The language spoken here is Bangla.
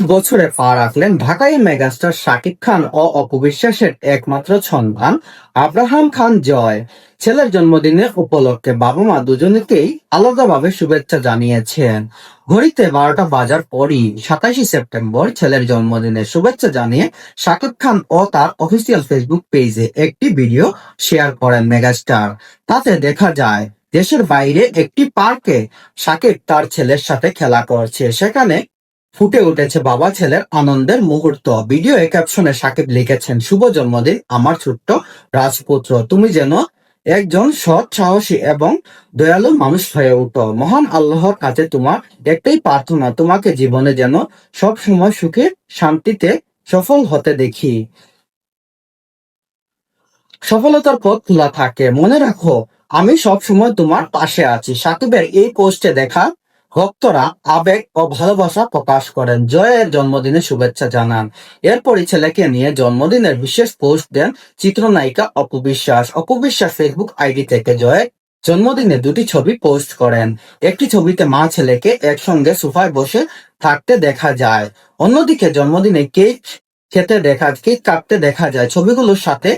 বছরে পা রাখলেন ঢাকাই মেগাস্টার শাকিব খান ও অপবিশ্বাসের একমাত্র সন্তান আব্রাহাম খান জয়। ছেলের জন্মদিনের উপলক্ষে বাবা মা দুজনকেই আলাদাভাবে শুভেচ্ছা জানিয়েছেন। ঘড়িতে বারোটা বাজার পরই সাতাশে সেপ্টেম্বর ছেলের জন্মদিনে শুভেচ্ছা জানিয়ে শাকিব খান ও তার অফিসিয়াল ফেসবুক পেজে একটি ভিডিও শেয়ার করেন মেগাস্টার। তাতে দেখা যায়, দেশের বাইরে একটি পার্কে শাকিব তার ছেলের সাথে খেলা করছে। সেখানে ফুটে উঠেছে বাবা ছেলের আনন্দের মুহূর্ত। ভিডিও এ ক্যাপশনে সাকিব লিখেছেন, শুভ জন্মদিন, আমার ছোট্ট রাজপুত্র। তুমি যেন একজন সৎ, সাহসী এবং দয়ালু মানুষ হয়ে উঠো। মহান আল্লাহর কাছে তোমার একটাই প্রার্থনা, তোমাকে জীবনে যেন সব সময় সুখে, শান্তিতে সফল হতে দেখি। সফলতার পথ খোলা থাকে। মনে রাখো, আমি সব সময় তোমার পাশে আছি। সাকিবের এই পোস্টে দেখা ভক্তরা আবেগ ও ভালোবাসা প্রকাশ করেন। জয়ের জন্মদিনে শুভেচ্ছা জানান। এরপরই ছেলেকে নিয়ে জন্মদিনের বিশেষ পোস্ট দেন চিত্রনায়িকা অপবিশ্বাস অপবিশ্বাস ফেসবুক আইডি থেকে জয়ের জন্মদিনে দুটি ছবি পোস্ট করেন। একটি ছবিতে মা ছেলেকে একসঙ্গে সোফায় বসে থাকতে দেখা যায়। অন্যদিকে জন্মদিনে কেক খেতে দেখা, কেক কাটতে দেখা যায়। ছবিগুলোর সাথে